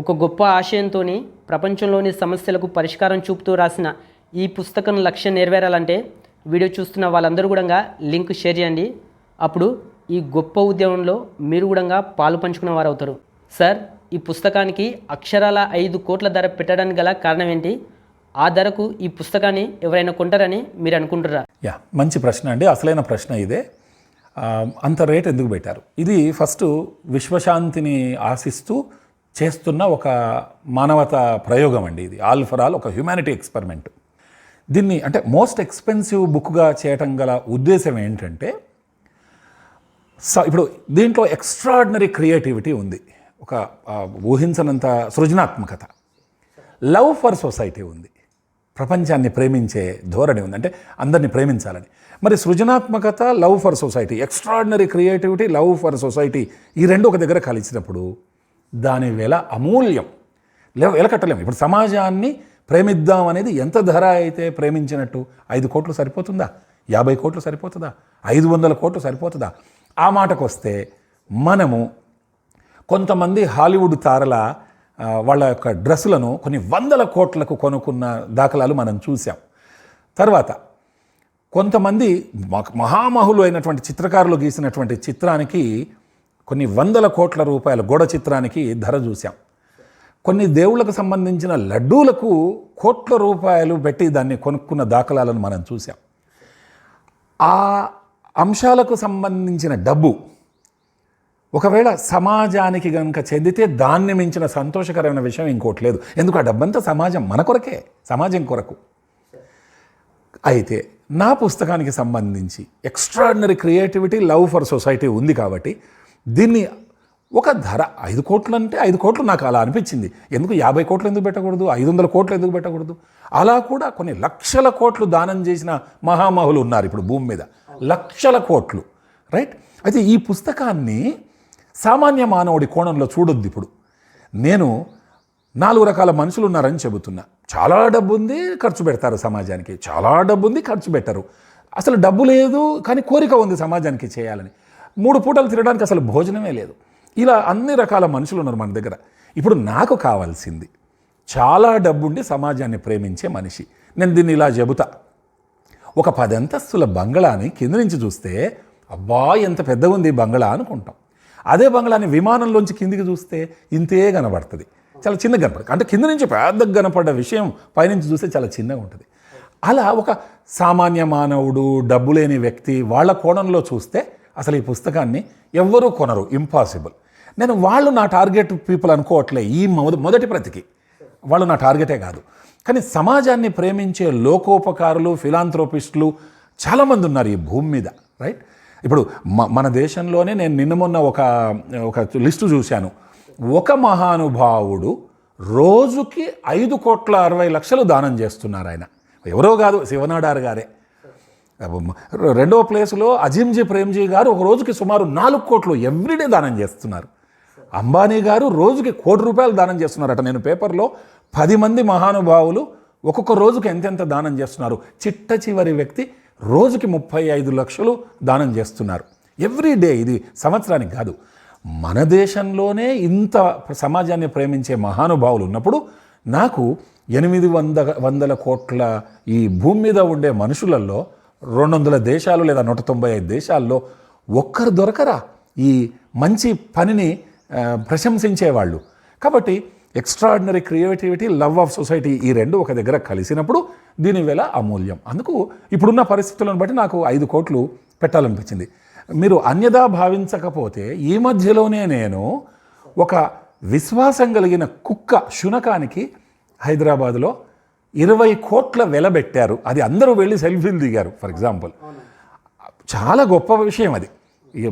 ఒక గొప్ప ఆశయంతో ప్రపంచంలోని సమస్యలకు పరిష్కారం చూపుతూ రాసిన ఈ పుస్తకం లక్ష్యం నెరవేరాలంటే వీడియో చూస్తున్న వాళ్ళందరూ కూడా లింక్ షేర్ చేయండి. అప్పుడు ఈ గొప్ప ఉద్యమంలో మీరు కూడా పాలు పంచుకున్న వారు అవుతారు సార్ ఈ పుస్తకానికి అక్షరాల ఐదు కోట్ల ధర పెట్టడానికి గల కారణం ఏంటి? ఆ ధరకు ఈ పుస్తకాన్ని ఎవరైనా కొంటారని మీరు అనుకుంటారా యా మంచి ప్రశ్న అండి. అసలైన ప్రశ్న ఇదే. అంత రేట్ ఎందుకు పెట్టారు? ఇది ఫస్ట్ విశ్వశాంతిని ఆశిస్తూ చేస్తున్న ఒక మానవత ప్రయోగం అండి ఇది. ఆల్ ఫర్ ఆల్ ఒక హ్యుమానిటీ ఎక్స్పెరిమెంట్. దీన్ని అంటే మోస్ట్ ఎక్స్పెన్సివ్ బుక్గా చేయటం గల ఉద్దేశం ఏంటంటే స ఇప్పుడు దీంట్లో ఎక్స్ట్రాడినరీ క్రియేటివిటీ ఉంది. ఒక ఊహించనంత సృజనాత్మకత. లవ్ ఫర్ సొసైటీ ఉంది. ప్రపంచాన్ని ప్రేమించే ధోరణి ఉంది. అంటే అందరిని ప్రేమించాలని. మరి సృజనాత్మకత love for society extraordinary creativity love for society ఈ రెండు ఒక దగ్గర కలిసినప్పుడు దాని వెల అమూల్యం. లేవ వెలకట్టలేము ఇప్పుడు సమాజాన్ని ప్రేమిద్దాం అనేది ఎంత ధర అయితే ప్రేమించినట్టు ఐదు కోట్లు సరిపోతుందా? యాభై కోట్లు సరిపోతుందా? ఐదు వందల కోట్లు సరిపోతుందా? ఆ మాటకు వస్తే మనము కొంతమంది హాలీవుడ్ తారల వాళ్ళ యొక్క డ్రెస్సులను కొన్ని వందల కోట్లకు కొనుక్కున్న దాఖలాలు మనం చూసాం తర్వాత కొంతమంది మహామహులు అయినటువంటి చిత్రకారులు గీసినటువంటి చిత్రానికి కొన్ని వందల కోట్ల రూపాయల గోడ చిత్రానికి ధర చూసాం కొన్ని దేవుళ్ళకు సంబంధించిన లడ్డూలకు కోట్ల రూపాయలు పెట్టి దాన్ని కొనుక్కున్న దాఖలాలను మనం చూసాం ఆ అంశాలకు సంబంధించిన డబ్బు ఒకవేళ సమాజానికి కనుక చెందితే దాన్ని మించిన సంతోషకరమైన విషయం ఇంకోటి లేదు. ఎందుకు? ఆ డబ్బంతా సమాజం మన కొరకే సమాజం కొరకు. అయితే నా పుస్తకానికి సంబంధించి extraordinary creativity love for society ఉంది కాబట్టి దీన్ని ఒక ధర ఐదు కోట్లు అంటే ఐదు కోట్లు నాకు అలా అనిపించింది. ఎందుకు యాభై కోట్లు ఎందుకు పెట్టకూడదు? ఐదు వందల కోట్లు ఎందుకు పెట్టకూడదు? అలా కూడా కొన్ని లక్షల కోట్లు దానం చేసిన మహామహులు ఉన్నారు ఇప్పుడు భూమి మీద. లక్షల కోట్లు. రైట్? అయితే ఈ పుస్తకాన్ని సామాన్య మానవుడి కోణంలో చూడొద్దు ఇప్పుడు. నేను నాలుగు రకాల మనుషులు ఉన్నారని చెబుతున్నా. చాలా డబ్బు ఉంది ఖర్చు పెడతారు సమాజానికి. చాలా డబ్బు ఉంది ఖర్చు పెట్టరు. అసలు డబ్బు లేదు కానీ కోరిక ఉంది సమాజానికి చేయాలని. మూడు పూటలు తినడానికి అసలు భోజనమే లేదు. ఇలా అన్ని రకాల మనుషులు ఉన్నారు మన దగ్గర. ఇప్పుడు నాకు కావాల్సింది చాలా డబ్బుండి సమాజాన్ని ప్రేమించే మనిషి. నేను దీన్ని ఇలా చెబుతా. ఒక పదంతస్తుల బంగ్లాని బంగళాని కింద నుంచి చూస్తే అబ్బా ఎంత పెద్దగా ఉంది ఈ బంగళా అనుకుంటాం. అదే బంగళాని విమానంలోంచి కిందికి చూస్తే ఇంతే కనబడుతుంది. చాలా చిన్నగా కనపడుతుంది అంటే కింద నుంచి పెద్దగా కనపడ్డ విషయం పైనుంచి చూస్తే చాలా చిన్నగా ఉంటుంది. అలా ఒక సామాన్య మానవుడు డబ్బు లేని వ్యక్తి వాళ్ళ కోణంలో చూస్తే అసలు ఈ పుస్తకాన్ని ఎవ్వరూ కొనరు. ఇంపాసిబుల్ నేను వాళ్ళు నా టార్గెట్ పీపుల్ అనుకోవట్లే ఈ మొదటి ప్రతికి. వాళ్ళు నా టార్గెటే కాదు. కానీ సమాజాన్ని ప్రేమించే లోకోపకారులు ఫిలాంథ్రోపిస్టులు చాలామంది ఉన్నారు ఈ భూమి మీద రైట్ ఇప్పుడు మ- మన దేశంలోనే నేను నిన్న మొన్న ఒక ఒక లిస్టు చూశాను. ఒక మహానుభావుడు రోజుకి ఐదు కోట్ల అరవై లక్షలు దానం చేస్తున్నారు ఆయన. ఎవరో కాదు శివనాడారు గారే. రెండవ ప్లేస్లో అజింజీ ప్రేమ్జీ గారు ఒక రోజుకి సుమారు నాలుగు కోట్లు ఎవ్రీడే దానం చేస్తున్నారు. అంబానీ గారు రోజుకి కోటి రూపాయలు దానం చేస్తున్నారట. నేను పేపర్లో పది మంది మహానుభావులు ఒక్కొక్క రోజుకి ఎంతెంత దానం చేస్తున్నారు? చిట్ట చివరి వ్యక్తి రోజుకి ముప్పై ఐదు లక్షలు దానం చేస్తున్నారు. ఎవ్రీ డే ఇది సంవత్సరానికి కాదు. మన దేశంలోనే ఇంత సమాజాన్ని ప్రేమించే మహానుభావులు ఉన్నప్పుడు నాకు ఎనిమిది వంద వందల కోట్ల ఈ భూమి మీద ఉండే మనుషులలో రెండు వందల దేశాలు లేదా నూట తొంభై ఐదు దేశాల్లో ఒక్కరు దొరకరా ఈ మంచి పనిని ప్రశంసించేవాళ్ళు. కాబట్టి extraordinary creativity love of society ఈ రెండు ఒక దగ్గర కలిసినప్పుడు దీని వేళ అమూల్యం. అందుకు ఇప్పుడున్న పరిస్థితులను బట్టి నాకు ఐదు కోట్లు పెట్టాలనిపించింది. మీరు అన్యదా భావించకపోతే ఈ మధ్యలోనే నేను ఒక విశ్వాసం కలిగిన కుక్క శునకానికి హైదరాబాద్లో ఇరవై కోట్ల వెలబెట్టారు అది అందరూ వెళ్ళి సెల్ఫీలు దిగారు ఫర్ ఎగ్జాంపుల్ చాలా గొప్ప విషయం అది.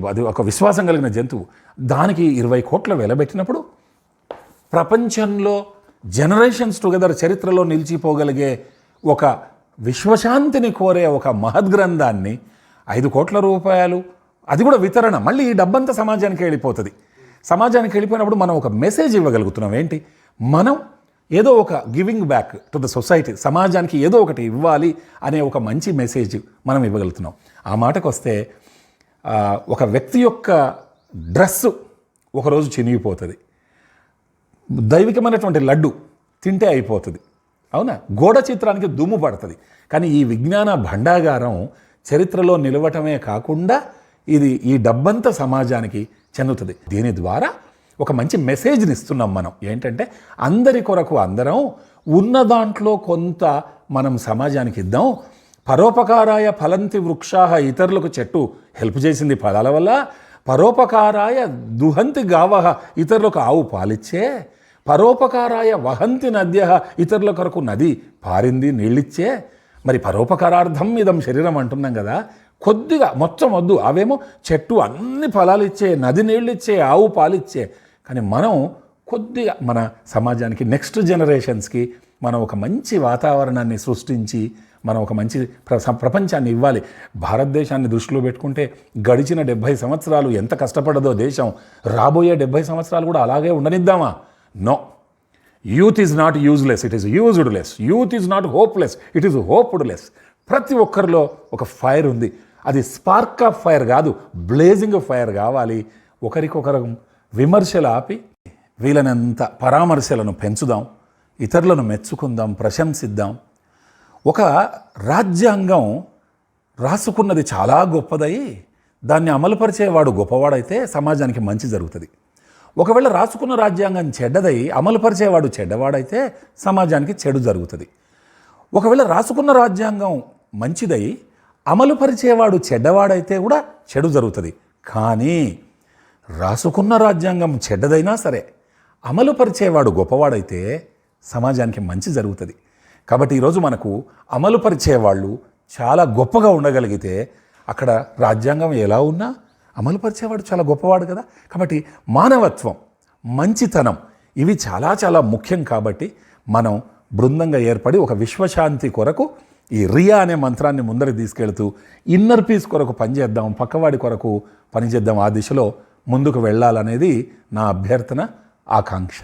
అది ఒక విశ్వాసం కలిగిన జంతువు. దానికి ఇరవై కోట్ల వెలబెట్టినప్పుడు ప్రపంచంలో జనరేషన్స్ టుగెదర్ చరిత్రలో నిలిచిపోగలిగే ఒక విశ్వశాంతిని కోరే ఒక మహద్గ్రంథాన్ని ఐదు కోట్ల రూపాయలు అది కూడా వితరణ. మళ్ళీ ఈ డబ్బంతా సమాజానికి వెళ్ళిపోతుంది. సమాజానికి వెళ్ళిపోయినప్పుడు మనం ఒక మెసేజ్ ఇవ్వగలుగుతున్నాం. ఏంటి? మనం ఏదో ఒక giving back to the society సమాజానికి ఏదో ఒకటి ఇవ్వాలి అనే ఒక మంచి మెసేజ్ మనం ఇవ్వగలుగుతున్నాం. ఆ మాటకు వస్తే ఒక వ్యక్తి యొక్క డ్రెస్సు ఒకరోజు చినిగిపోతుంది. దైవికమైనటువంటి లడ్డు తింటే అయిపోతుంది. అవునా? గోడ చిత్రానికి దుమ్ము పడుతుంది. కానీ ఈ విజ్ఞాన భండాగారం చరిత్రలో నిలవటమే కాకుండా ఇది ఈ డబ్బంతా సమాజానికి చెందుతుంది. దీని ద్వారా ఒక మంచి మెసేజ్ని ఇస్తున్నాం మనం. ఏంటంటే అందరి కొరకు అందరం ఉన్న దాంట్లో కొంత మనం సమాజానికి ఇద్దాం. పరోపకారాయ ఫలంతి వృక్షాహ ఇతరులకు చెట్టు హెల్ప్ చేసింది ఫలాల వల్ల. పరోపకారాయ దుహంతి గావహ ఇతరులకు ఆవు పాలిచ్చే. పరోపకారాయ వహంతి నద్య ఇతరుల కొరకు నది పారింది నీళ్ళిచ్చే. మరి పరోపకారార్థం ఇదం శరీరం అంటున్నాం కదా. కొద్దిగా మొత్తం వద్దు అవేమో చెట్టు అన్ని ఫలాలు ఇచ్చే నది నీళ్ళు ఇచ్చే ఆవు పాలిచ్చే. కానీ మనం కొద్దిగా మన సమాజానికి నెక్స్ట్ జనరేషన్స్కి మనం ఒక మంచి వాతావరణాన్ని సృష్టించి మనం ఒక మంచి ప్ర ప్రపంచాన్ని ఇవ్వాలి. భారతదేశాన్ని దృష్టిలో పెట్టుకుంటే గడిచిన డెబ్భై సంవత్సరాలు ఎంత కష్టపడదో దేశం రాబోయే డెబ్భై సంవత్సరాలు కూడా అలాగే ఉండనిద్దామా? No youth is not useless it is used less youth is not hopeless it is hoped less ప్రతి ఒక్కరిలో ఒక ఫైర్ ఉంది. అది స్పార్క్ ఆఫ్ ఫైర్ కాదు బ్లేజింగ్ ఫైర్ కావాలి. ఒకరికొకరు విమర్శలు ఆపి వీలైనంత పరామర్శలను పెంచుదాం ఇతరులను మెచ్చుకుందాం ప్రశంసిద్దాం. ఒక రాజ్యాంగం రాసుకున్నది చాలా గొప్పదై దాన్ని అమలుపరిచేవాడు గొప్పవాడైతే సమాజానికి మంచి జరుగుతుంది. ఒకవేళ రాసుకున్న రాజ్యాంగం చెడ్డదై అమలుపరిచేవాడు చెడ్డవాడైతే సమాజానికి చెడు జరుగుతుంది. ఒకవేళ రాసుకున్న రాజ్యాంగం మంచిదై అమలుపరిచేవాడు చెడ్డవాడైతే కూడా చెడు జరుగుతుంది. కానీ రాసుకున్న రాజ్యాంగం చెడ్డదైనా సరే అమలుపరిచేవాడు గొప్పవాడైతే సమాజానికి మంచి జరుగుతుంది. కాబట్టి ఈరోజు మనకు అమలుపరిచేవాళ్ళు చాలా గొప్పగా ఉండగలిగితే అక్కడ రాజ్యాంగం ఎలా ఉన్నా అమలుపరిచేవాడు చాలా గొప్పవాడు కదా. కాబట్టి మానవత్వం మంచితనం ఇవి చాలా చాలా ముఖ్యం కాబట్టి మనం బృందంగా ఏర్పడి ఒక విశ్వశాంతి కొరకు ఈ రియా అనే మంత్రాన్ని ముందరికి తీసుకెళ్తూ ఇన్నర్ పీస్ కొరకు పనిచేద్దాం పక్కవాడి కొరకు పనిచేద్దాం ఆ దిశలో ముందుకు వెళ్ళాలనేది నా అభ్యర్థన ఆకాంక్ష.